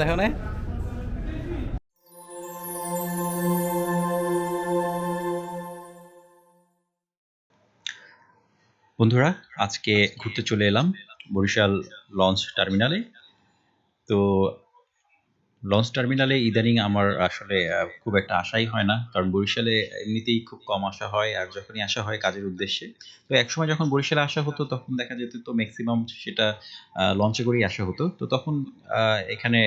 দেখো না বন্ধুরা আজকে ঘুরতে চলে এলাম বরিশাল লঞ্চ টার্মিনালে। তো লঞ্চ টার্মিনালে ইদানিং আমার আসলে খুব একটা আশাই হয় না। কারণ বরিশালে এমনিতেই খুব কম আসা হয় আর যখনই আসা হয় কাজের উদ্দেশ্যে। তো একসময় যখন বরিশালে আসা হতো, তখন দেখা যেত তো ম্যাক্সিমাম সেটা লঞ্চে করেই আসা হতো। তো তখন এখানে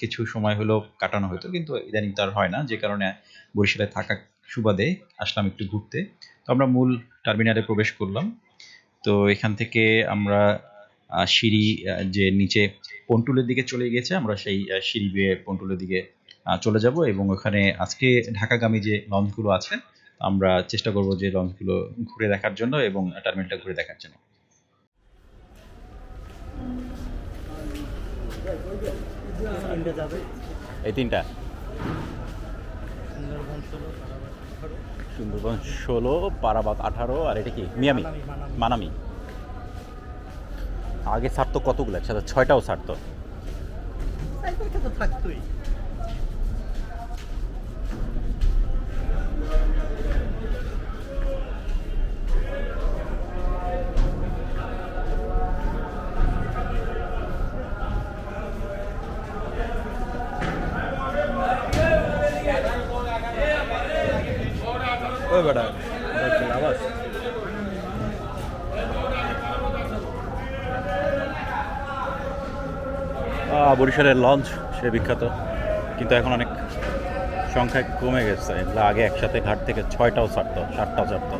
কিছু সময় হলো কাটানো হতো। কিন্তু ইদানিং তার হয় না। যে কারণে বরিশালে থাকা সুবাদে আসলাম একটু ঘুরতে। তো আমরা মূল টার্মিনালে প্রবেশ করলাম। তো এখান থেকে আমরা সিঁড়ি যে নিচে পন্টুলের দিকে চলে গেছে, আমরা সেই সিঁড়ি বেয়ে পন্টুলের দিকে চলে যাব এবং ওখানে আজকে ঢাকাগামী যে লঞ্চগুলো আছে, আমরা চেষ্টা করব যে লঞ্চগুলো ঘুরে দেখার জন্য এবং টার্মিনালটা ঘুরে দেখার জন্য। এই তিনটা। সুন্দরবন ষোলো পারাবাদ আঠারো, আর এটা কি? মিয়ামি। মানামি। আগে ছাড়তো কতগুলো একসাথে? ছয়টাও ছাড়তো থাকতোই। বরিশালের লঞ্চ, সে বিখ্যাত। কিন্তু এখন অনেক সংখ্যায় কমে গেছে। আগে একসাথে ঘাট থেকে ছয়টাও ছাড়তো, সাতটাও ছাড়তো।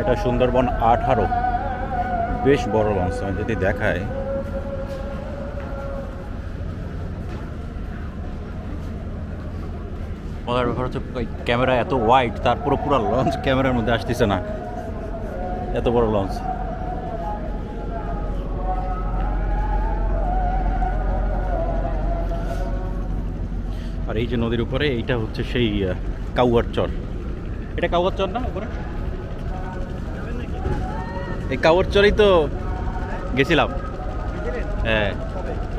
এটা সুন্দরবন আঠারো। বেশ বড় লঞ্চ। যদি দেখায় মজার ব্যাপার হচ্ছে ক্যামেরা এত ওয়াইড তারপরে পুরো লঞ্চ ক্যামেরার মধ্যে আসতেছে না। এত বড় লঞ্চ আর এই যে নদীর উপরে, এইটা হচ্ছে সেই কাউয়ার চর। এটা কাউয়ার চর না উপরে? এই কাউয়ার চরেই তো গেছিলাম। হ্যাঁ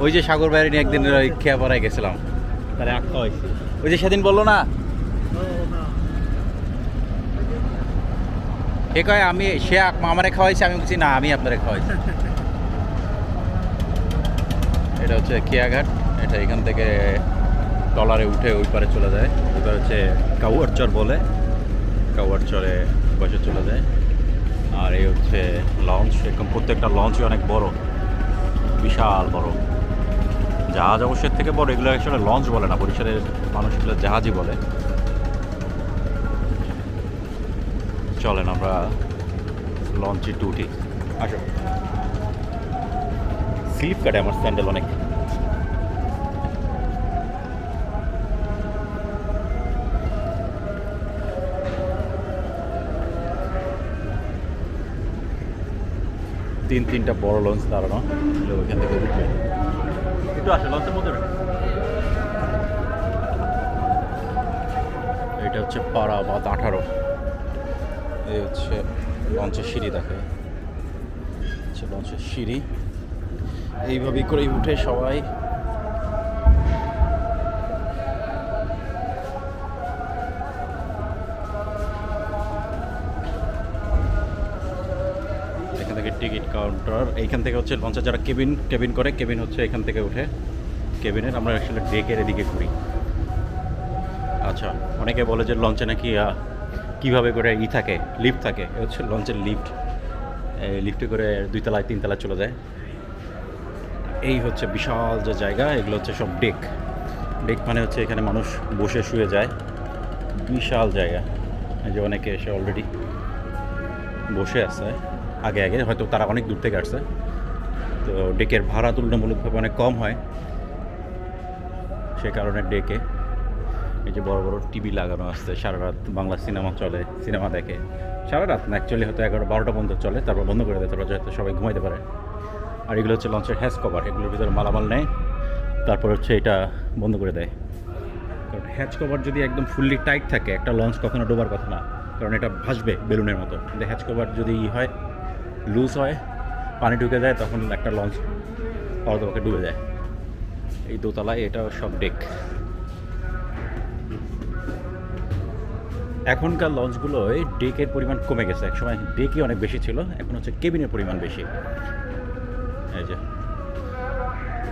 ওই যে সাগর বাইরে নিয়ে একদিন খেয়াপাড়ায় গেছিলাম। তাহলে আঁকা হয়েছে ওই যে সেদিন বলল না? কে কয়, আমি সে আমারে খাওয়াইছে, আমি বলছি, না, আমি আপনারে খাওয়াইছি। এটা হচ্ছে খেয়াঘাট এটা এখান থেকে টলারে উঠে ওই পারে চলে যায়। ওইবার হচ্ছে কাউয়ার চর বলে। কাউয়ার চরে বসে চলে যায়। আর এই হচ্ছে লঞ্চ। এরকম প্রত্যেকটা লঞ্চই অনেক বড়। বিশাল বড়। জাহাজ অবশ্যই থেকে বড়, এগুলো আসলে লঞ্চ বলে না, বরিশালের মানুষ এগুলো জাহাজই বলে। চলেন আমরা লঞ্চে উঠি আসো। স্লিপ কাটে আমার স্যান্ডেল অনেক। তিন তিনটা বড় লঞ্চ দাঁড়ানো ওইখান থেকে উঠবে একটু আসে, লঞ্চের মধ্যে এটা হচ্ছে পাড়া বাদ আঠারো। এই হচ্ছে লঞ্চের সিঁড়ি দেখে। হচ্ছে লঞ্চের সিঁড়ি। এইভাবেই করেই উঠে সবাই। কাউন্টার এইখান থেকে হচ্ছে লঞ্চে যারা কেবিন কেবিন করে, কেবিন হচ্ছে এখান থেকে উঠে কেবিনের, আমরা আসলে ডেকের এদিকে ঘুরি। আচ্ছা অনেকে বলে যে লঞ্চে নাকি কীভাবে করে ই থাকে লিফট থাকে, এ হচ্ছে লঞ্চের লিফট লিফটে করে দুই তলায় তিন তলায় চলে যায়। এই হচ্ছে বিশাল যে জায়গা, এগুলো হচ্ছে সব ডেক ডেক মানে হচ্ছে এখানে মানুষ বসে শুয়ে যায়। বিশাল জায়গা। এই যে অনেকে এসে অলরেডি বসে আছে। আগে আগে, হয়তো তারা অনেক দূর থেকে আসছে। তো ডেকের ভাড়া তুলনামূলকভাবে অনেক কম হয়। সে কারণে ডেকে এই যে বড় বড় টিভি লাগানো আছে, সারা রাত বাংলা সিনেমা চলে, সিনেমা দেখে। সারা রাত না অ্যাকচুয়ালি হয়তো এগারো বারোটা পর্যন্ত চলে, তারপর বন্ধ করে দেয়, তারপর হয়তো সবাই ঘুমাইতে পারে। আর এগুলো হচ্ছে লঞ্চের হ্যাস কভার এগুলোর ভিতরে মালামাল নেয়, তারপর হচ্ছে এটা বন্ধ করে দেয়। কারণ হ্যাচ কভার যদি একদম ফুললি টাইট থাকে, একটা লঞ্চ কখনো ডোবার কথা না, কারণ এটা ভাসবে বেলুনের মতো। কিন্তু হ্যাচ কভার যদি হয় লুজ হয়, পানি ঢুকে যায়, তখন একটা লঞ্চ অর্ধপক্ষে ডুবে যায়। এই দোতলায় এটা সব ডেক এখনকার লঞ্চগুলোয় ডেকের পরিমাণ কমে গেছে। একসময় ডেকই অনেক বেশি ছিল, এখন হচ্ছে কেবিনের পরিমাণ বেশি। এই যে,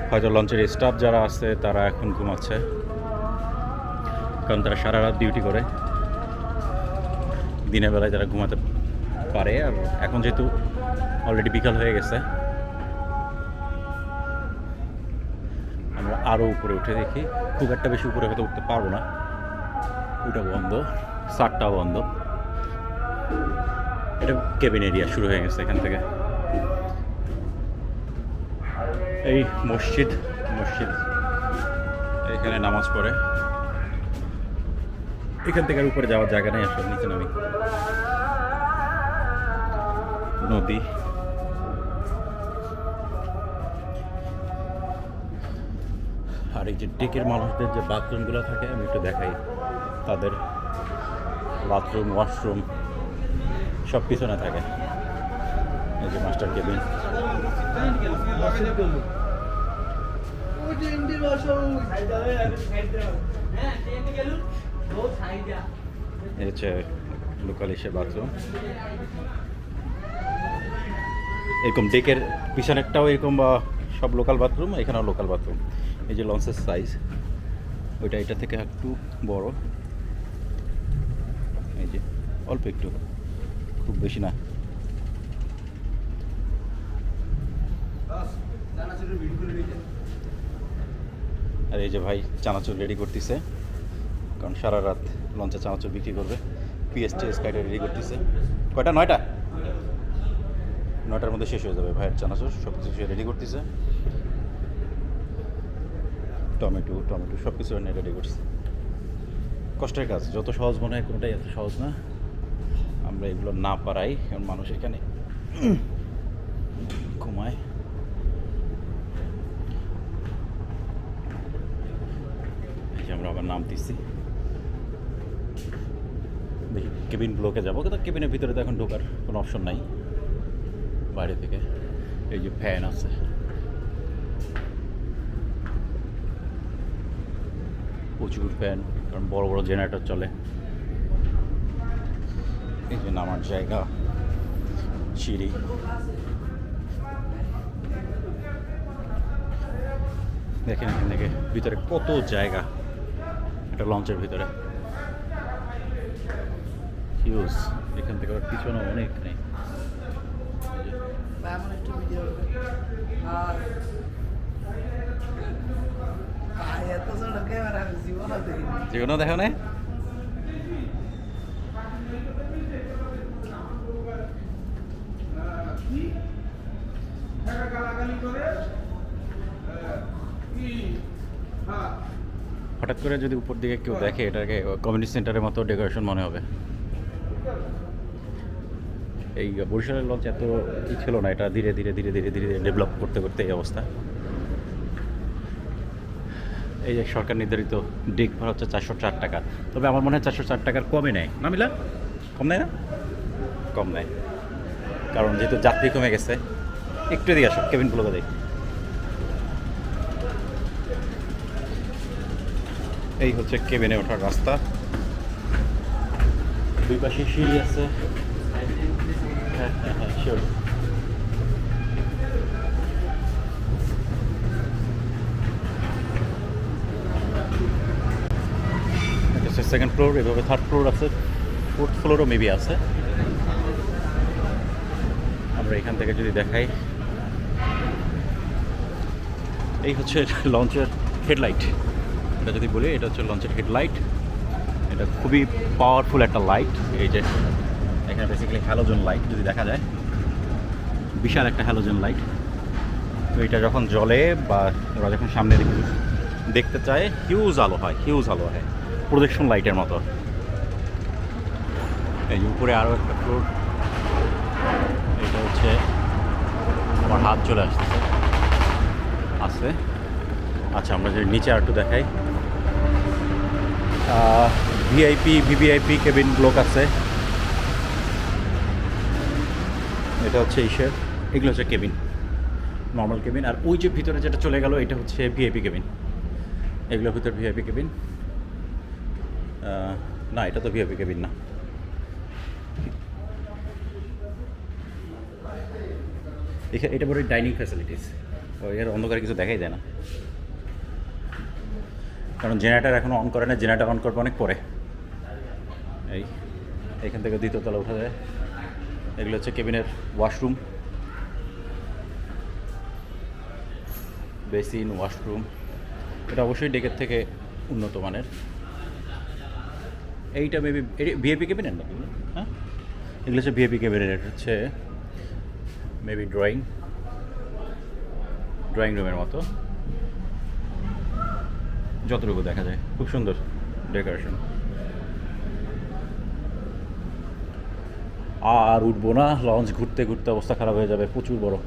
হয়তো লঞ্চের স্টাফ যারা আছে, তারা এখন ঘুমাচ্ছে। কারণ তারা সারা রাত ডিউটি করে। দিনের বেলায় তারা ঘুমাতে পারে, আর এখন যেহেতু অলরেডি বিকাল হয়ে গেছে। আমরা আরও উপরে উঠে দেখি। খুব একটা বেশি উপরে হয়তো উঠতে পারব না। ওটা বন্ধ। সারটাও বন্ধ। এটা কেবিন এরিয়া শুরু হয়ে গেছে এখান থেকে। এই মসজিদ মসজিদ। এখানে নামাজ পড়ে। এখান থেকে উপরে যাওয়ার জায়গা নেই আসলে, নিচে নামি। নদী। আর এই যে ডেকের মানুষদের যে বাথরুমগুলো থাকে, আমি একটু দেখাই। তাদের বাথরুম, ওয়াশরুম, সব পিছনে থাকে। এই যে মাস্টার কেবিন। বাথরুম। এরকম ডেকের পিছনেরটাও এরকম সব লোকাল বাথরুম, এখানেও লোকাল বাথরুম। এই যে লঞ্চের সাইজ ওইটা এটা থেকে একটু বড়। এই যে অল্প একটু খুব বেশি না। আর এই যে ভাই চানাচুর রেডি করতেছে কারণ সারা রাত লঞ্চে চানাচুর বিক্রি করবে। পিএসটি স্কাইটা রেডি করতেছে। কয়টা? নয়টা? নয়টার মধ্যে শেষ হয়ে যাবে ভাইয়ের চানাচুর সব কিছু রেডি করতেছে। টমেটো টমেটো সব কিছু এনে রেডি করছে। কষ্টের কাজ, যত সহজ মনে হয় কোনোটাই এত সহজ না। আমরা এগুলো না পারাই, কারণ মানুষ এখানে ঘুমায়। আমরা আবার নামতেছি দেখি, কেবিন ব্লকে যাব, কিন্তু কেবিনের ভিতরে তো এখন ঢোকার কোনো অপশন নাই। বাইরে থেকে, এই যে ফ্যান আছে। প্রচুর ফ্যান কারণ বড় বড় জেনারেটর চলে। এই জন্য আমার জায়গা, সিঁড়ি। দেখেন এখান থেকে ভিতরে কত জায়গা, একটা লঞ্চের ভিতরে। হিউজ এখান থেকে পিছনে অনেক নেই এমন একটু ভিডিও আর ভাই, এত ছোট ক্যামেরা আমি জীবনে দেখিনি যেগুলো দেখো না হঠাৎ করে যদি উপর দিকে কেউ দেখে এটাকে কমিউনিটি সেন্টারের মতো ডেকোরেশন মনে হবে। এই বরিশালের লঞ্চ এত ই ছিল না, এটা ধীরে ধীরে ধীরে ধীরে ধীরে ডেভেলপ করতে করতে এই অবস্থা। এই যে সরকার নির্ধারিত ডেক ভাড়া হচ্ছে চারশো চার টাকা। তবে আমার মনে হয় চারশো চার টাকার কমে নেয়। না, মিলা? কম নেয় না? কম নেয়। কারণ যেহেতু যাত্রী কমে গেছে, একটু এদিকে আসো কেবিনগুলো দেখ। এই হচ্ছে কেবিনে ওঠার রাস্তা। দুই পাশে সিঁড়ি আছে। হ্যাঁ হ্যাঁ হ্যাঁ শিওর সেকেন্ড ফ্লোর এভাবে থার্ড ফ্লোর আছে ফোর্থ ফ্লোরও মেবি আছে। আমরা এখান থেকে যদি দেখাই, এই হচ্ছে লঞ্চের হেডলাইট এটা যদি বলি, এটা হচ্ছে লঞ্চের হেডলাইট এটা খুবই পাওয়ারফুল একটা লাইট এই যে, এখানে বেসিক্যালি হ্যালোজেন লাইট যদি দেখা যায়, বিশাল একটা হ্যালোজেন লাইট তো এটা যখন জ্বলে বা ওরা যখন সামনে দেখতে চায় হিউজ আলো হয় হিউজ আলো হয়। প্রজেকশন লাইটের মতো। এই যে উপরে আরও একটা ফ্লোর এটা হচ্ছে আমার হাত চলে আসতেছে। আছে। আচ্ছা আমরা যদি নিচে আর একটু দেখাই ভিআইপি ভিভিআইপি কেবিন ব্লক আছে। এটা হচ্ছে ইসের। এগুলো হচ্ছে কেবিন নর্মাল কেবিন আর ওই যে ভিতরে যেটা চলে গেল, এটা হচ্ছে ভিআইপি কেবিন এগুলোর ভিতর ভিআইপি কেবিন না এটা তো ভিআইপি কেবিন না এখানে এটা বড় ডাইনিং ফ্যাসিলিটিস এর অন্ধকারে কিছু দেখাই যায় না কারণ জেনারেটার এখনও অন করে না জেনারেটার অন করবে অনেক পরে এই এখান থেকে দ্বিতীয় তলা উঠা যায় এগুলো হচ্ছে কেবিনের ওয়াশরুম বেসিন ওয়াশরুম এটা অবশ্যই ডেকের থেকে উন্নত মানের এইটা মেবি ভিএপি কেবিনের নাকি হ্যাঁ? এগুলো হচ্ছে ভিএপি কেবিনের এটা হচ্ছে মেবি ড্রয়িং ড্রয়িং রুমের মতো। যতটুকু দেখা যায়, খুব সুন্দর ডেকোরেশন আর উঠবো না লঞ্চ ঘুরতে ঘুরতে অবস্থা খারাপ হয়ে যাবে, প্রচুর বড়।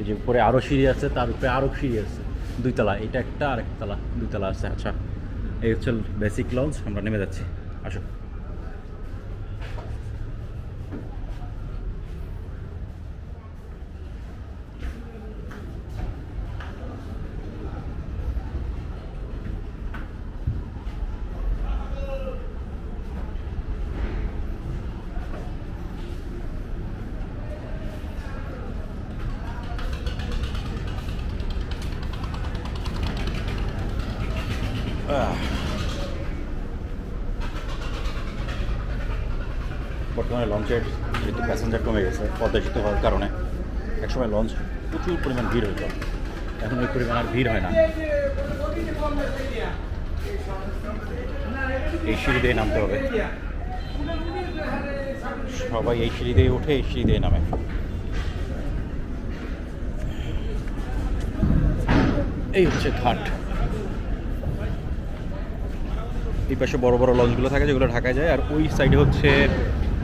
এই যে উপরে আরও সিঁড়ি আছে, তার উপরে আরও সিঁড়ি আছে। দুইতলা এটা একটা আর একতলা দুইতলা আছে আচ্ছা। এই হচ্ছে বেসিক লঞ্চ আমরা নেমে যাচ্ছি। আসো। বর্তমানে লঞ্চের যেহেতু প্যাসেঞ্জার কমে গেছে পদ্মা সেতু হওয়ার কারণে একসময় লঞ্চ প্রচুর পরিমাণ ভিড় হতো এখন ওই পরিমাণ আর ভিড় হয় না। এই সিঁড়ি দিয়ে নামতে হবে। সবাই এই সিঁড়ি দিয়ে ওঠে এই সিঁড়ি দিয়ে নামে। এই হচ্ছে ঘাট। এই পাশে বড় বড় লঞ্চগুলো থাকে যেগুলো ঢাকায় যায়। আর ওই সাইডে হচ্ছে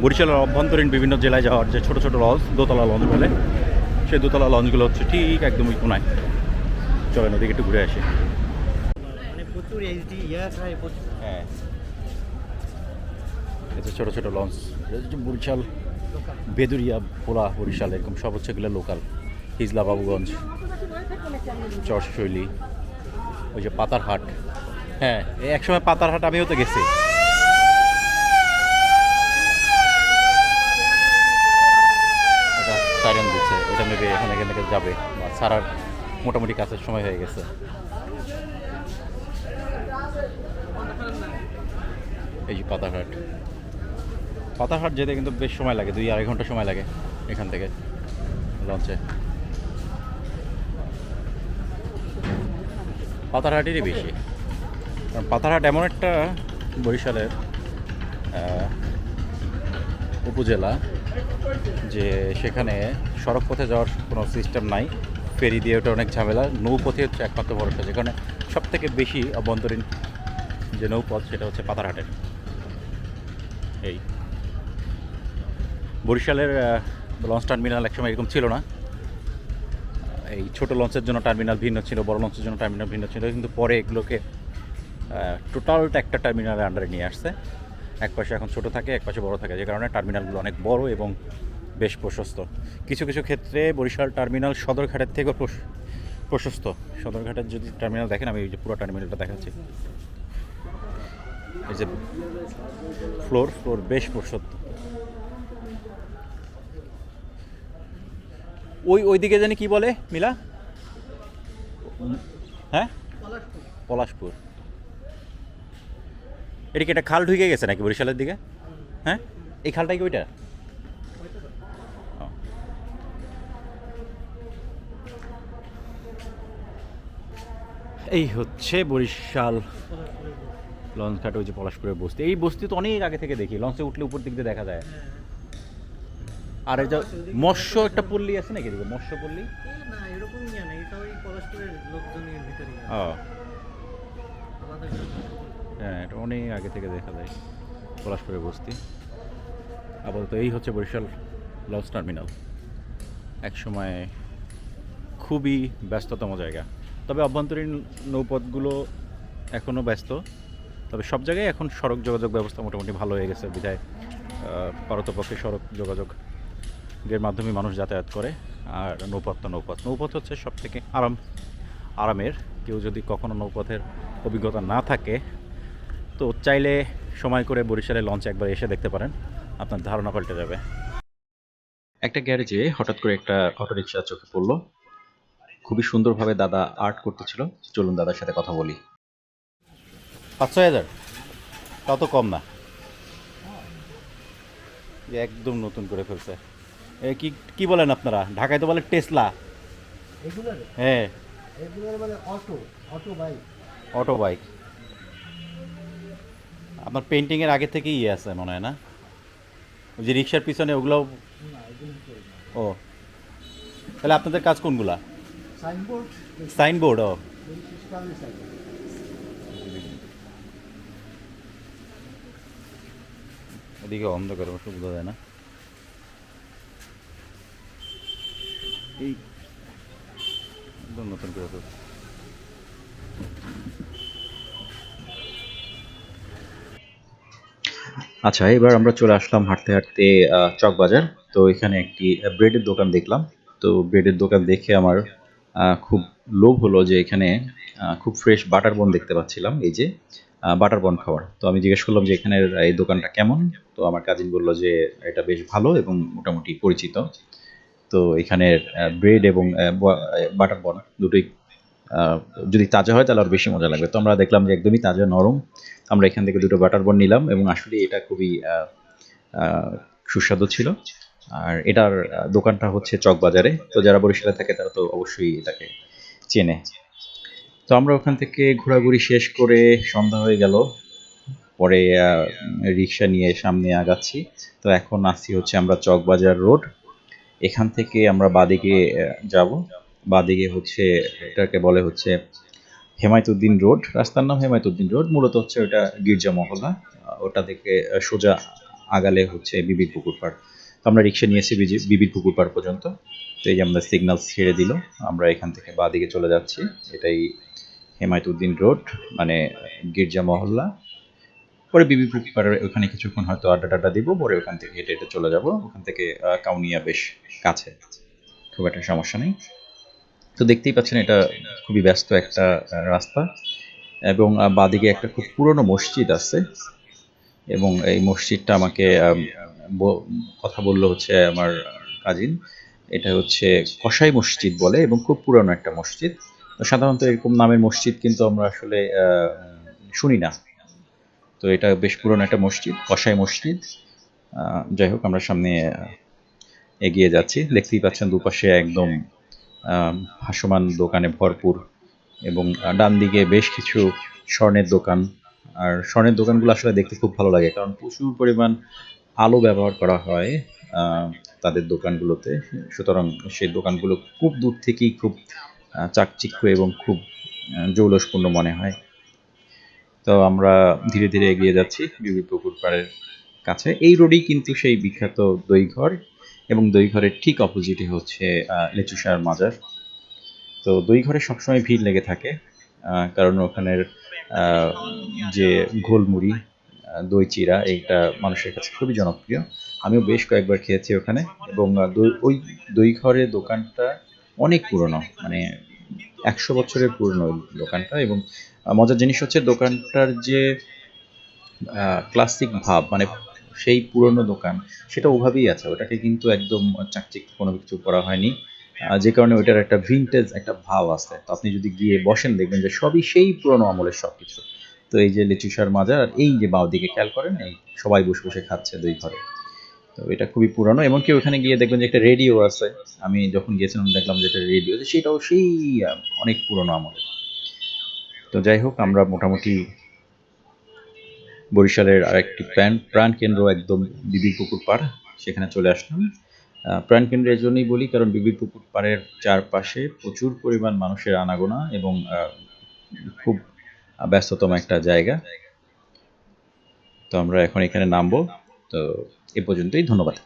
বরিশালের অভ্যন্তরীণ বিভিন্ন জেলায় যাওয়ার যে ছোট ছোট লঞ্চ দোতলা লঞ্চ বলে সেই দোতলা লঞ্চগুলো হচ্ছে ঠিক একদম ওই কোনায়। চলেন ওদিকে একটু ঘুরে আসি। মানে হ্যাঁ। এটা ছোটো ছোটো লঞ্চ বরিশাল বেদুরিয়া পোলা বরিশাল এরকম সব হচ্ছে এগুলো লোকাল হিজলা বাবুগঞ্জ চরশৈলী ওই যে পাতারহাট। হ্যাঁ একসময় পাতারহাট আমিও তো গেছি। সাইরেন দিচ্ছে, এটা মেবি এখানে এখান থেকে যাবে। সারার মোটামুটি কাছের সময় হয়ে গেছে। এই যে পাতারহাট পাতারহাট যেতে কিন্তু বেশ সময় লাগে, দুই আড়াই ঘণ্টা সময় লাগে এখান থেকে লঞ্চে। পাতারহাটেরই বেশি। কারণ পাতারহাট এমন একটা বরিশালের উপজেলা যে সেখানে সড়ক পথে যাওয়ার কোনো সিস্টেম নাই। ফেরি দিয়ে ওটা অনেক ঝামেলা, নৌপথে হচ্ছে একমাত্র ভরসা, যেখানে সব থেকে বেশি অভ্যন্তরীণ যে নৌপথ সেটা হচ্ছে পাতারহাটের। এই বরিশালের লঞ্চ টার্মিনাল একসময় এরকম ছিল না। এই ছোট লঞ্চের জন্য টার্মিনাল ভিন্ন ছিল, বড় লঞ্চের জন্য টার্মিনাল ভিন্ন ছিল, কিন্তু পরে এগুলোকে টোটালটা একটা টার্মিনালের আন্ডারে নিয়ে আসছে। এক পাশে এখন ছোট থাকে, এক পাশে বড় থাকে, যে কারণে টার্মিনালগুলো অনেক বড় এবং বেশ প্রশস্ত। কিছু কিছু ক্ষেত্রে বরিশাল টার্মিনাল সদরঘাটের থেকেও প্রশ- প্রশস্ত। সদরঘাটের যদি টার্মিনাল দেখেন, আমি এই যে পুরো টার্মিনালটা দেখাচ্ছি। এই যে ফ্লোর ফ্লোর বেশ প্রশস্ত। ওই ওইদিকে জানি কি বলে, মিলা? হ্যাঁ? পলাশপুর। এটা কি একটা খাল ঢুকে গেছে নাকি বরিশালের দিকে? হ্যাঁ? এই খালটা কি ওইটা? এই হচ্ছে বরিশাল লঞ্চ ঘাট ওই যে পলাশপুরের বস্তি। এই বস্তি তো অনেক আগে থেকে দেখি লঞ্চে উঠলে উপর দিক দিয়ে দেখা যায়। আর এই যে মৎস্য একটা পল্লী আছে নাকি এদিকে? মৎস্য পল্লী? না এরকম এটা ওই পলাশপুরের লোকজনের ভিতরে ও। হ্যাঁ এটা অনেক আগে থেকে দেখা যায়। পলাশপুরের বস্তি। আপাতত এই হচ্ছে বরিশাল লঞ্চ টার্মিনাল। এক সময় খুবই ব্যস্ততম জায়গা। তবে অভ্যন্তরীণ নৌপথগুলো এখনও ব্যস্ত। তবে সব জায়গায় এখন সড়ক যোগাযোগ ব্যবস্থা মোটামুটি ভালো হয়ে গেছে। বিধায় পারতপক্ষে সড়ক যোগাযোগের মাধ্যমে মানুষ যাতায়াত করে। আর নৌপথ তো নৌপথ। নৌপথ হচ্ছে সব থেকে আরাম, আরামের। কেউ যদি কখনো নৌপথের অভিজ্ঞতা না থাকে তো চাইলে সময় করে বরিশালে লঞ্চ একবার এসে দেখতে পারেন। আপনার ধারণা পাল্টে যাবে। একটা গ্যারেজে হঠাৎ করে একটা অটোরিকশা চোখে পড়ল। খুবই সুন্দরভাবে দাদা আর্ট করতেছিল। চলুন দাদার সাথে কথা বলি। পাঁচ ছয় হাজার? তাও তো কম না। একদম নতুন করে ফেলছে। এ কি কি বলেন আপনারা? ঢাকায় তো বলে টেসলা। হ্যাঁ। মানে auto auto bike. Auto bike. আপনার পেন্টিংয়ের আগে থেকেই ইয়ে আছে মনে হয় না? ওই যে রিক্সার পিছনে ওগুলো ও। তাহলে আপনাদের কাজ কোনগুলা? সাইনবোর্ড সাইনবোর্ড ও। ওদিকে অন্ধকার অবশ্য বোঝা যায় না। এই নতুন করে আচ্ছা এবার আমরা চলে আসলাম হাঁটতে হাঁটতে চকবাজার। তো এখানে একটি ব্রেডের দোকান দেখলাম। তো ব্রেডের দোকান দেখে আমার খুব লোভ হলো যে এখানে খুব ফ্রেশ বাটার বন দেখতে পাচ্ছিলাম। এই যে বাটার বন খাওয়ার। তো আমি জিজ্ঞেস করলাম যে এখানের এই দোকানটা কেমন? তো আমার কাজিন বলল যে এটা বেশ ভালো এবং মোটামুটি পরিচিত। তো এখানের ব্রেড এবং বাটার বন দুটোই যদি তাজা হয় তাহলে আরও বেশি মজা লাগবে। তো আমরা দেখলাম যে একদমই তাজা, নরম। আমরা এখান থেকে দুটো বাটার বন নিলাম এবং আসলে এটা খুবই সুস্বাদু ছিল। আর এটার দোকানটা হচ্ছে চকবাজারে। তো যারা বরিশালে থাকে তারা তো অবশ্যই এটাকে চেনে। তো আমরা ওখান থেকে ঘোরাঘুরি শেষ করে সন্ধ্যা হয়ে গেল। পরে রিক্সা নিয়ে সামনে আগাচ্ছি। তো এখন আসছি হচ্ছে আমরা চকবাজার রোড। এখান থেকে আমরা বাদিকে যাব। বাদিকে হচ্ছে, এটাকে বলে হচ্ছে হেমায়তুদ্দিন রোড। রাস্তার নাম হেমায়তুদ্দিন রোড, মূলত হচ্ছে ওটা গির্জা মহল্লা ওটা থেকে সোজা আগালে হচ্ছে বিবির পুকুর পাড়। তো আমরা রিক্সা নিয়েছি বিবির পুকুর পাড় পর্যন্ত। তো এই যে আমরা সিগন্যাল ছেড়ে দিল, আমরা এখান থেকে বাদিকে চলে যাচ্ছি। এটাই হেমায়তুদ্দিন রোড মানে গির্জা মহল্লা। পরে বিবি পুকুর পাড়ের ওখানে কিছুক্ষণ হয়তো আড্ডা টাড্ডা দিব, পরে ওখান থেকে হেঁটে হেঁটে চলে যাব। ওখান থেকে কাউনিয়া বেশ কাছে। খুব একটা সমস্যা নেই। তো দেখতেই পাচ্ছেন এটা খুবই ব্যস্ত একটা রাস্তা এবং বাদিকে একটা খুব পুরনো মসজিদ আছে এবং এই মসজিদটা আমাকে কথা বলল হচ্ছে আমার কাজিন। এটা হচ্ছে কসাই মসজিদ বলে এবং খুব পুরনো একটা মসজিদ। তো সাধারণত এরকম নামের মসজিদ কিন্তু আমরা আসলে শুনি না। তো এটা বেশ পুরনো একটা মসজিদ, কসাই মসজিদ। যাই হোক, আমরা সামনে এগিয়ে যাচ্ছি। দেখতেই পাচ্ছেন দুপাশে একদম ভাসমান দোকানে ভরপুর এবং ডান দিকে বেশ কিছু স্বর্ণের দোকান। আর স্বর্ণের দোকানগুলো আসলে দেখতে খুব ভালো লাগে কারণ প্রচুর পরিমাণ আলো ব্যবহার করা হয় তাদের দোকানগুলোতে। সুতরাং সেই দোকানগুলো খুব দূর থেকেই খুব চাকচিক্য এবং খুব জৌলসপূর্ণ মনে হয়। তো আমরা ধীরে ধীরে এগিয়ে যাচ্ছি বিবি পুকুর পাড়ের কাছে। এই রোডেই কিন্তু সেই বিখ্যাত দইঘর। এবং দইঘরের ঠিক অপোজিটে হচ্ছে আহ, লেচুসার মাজার। তো দইঘরে সবসময় ভিড় লেগে থাকে কারণ ওখানের যে ঘোলমুড়ি দই চিরা এইটা মানুষের কাছে খুবই জনপ্রিয়। আমিও বেশ কয়েকবার খেয়েছি ওখানে এবং আহ, দই ওই দইঘরের দোকানটা অনেক পুরনো মানে একশো বছরের পুরনো ওই দোকানটা এবং মজার জিনিস হচ্ছে দোকানটার যে ক্লাসিক ভাব মানে সেই পুরনো দোকান, সেটা ওভাবেই আছে। ওটাকে কিন্তু একদম চাকচিক কোনো কিছু করা হয়নি। যে কারণে ওইটার একটা ভিনটেজ একটা ভাব আছে। তো আপনি যদি গিয়ে বসেন, দেখবেন যে সবই সেই পুরনো আমলের সব কিছু তো এই যে লিচুসার মাজার, এই যে বাও দিকে খেয়াল করেন, এই সবাই বসে বসে খাচ্ছে দুই ঘরে। তো এটা খুবই পুরনো এবং কি ওখানে গিয়ে দেখবেন যে একটা রেডিও আছে। আমি যখন গিয়েছিলাম, দেখলাম যে একটা রেডিও সেটাও সেই অনেক পুরনো আমলের। তো যাই হোক, আমরা মোটামুটি বরিশালের আরেকটি প্রাণ, প্রাণকেন্দ্র একদম বিবির পুকুর পাড়, সেখানে চলে আসলাম। প্রাণকেন্দ্র এই জন্যই বলি, কারণ বিবির পুকুর পাড়ের চারপাশে প্রচুর পরিমাণ মানুষের আনাগোনা এবং খুব ব্যস্ততম একটা জায়গা। তো আমরা এখন এখানে নামবো। তো এ পর্যন্তই, ধন্যবাদ।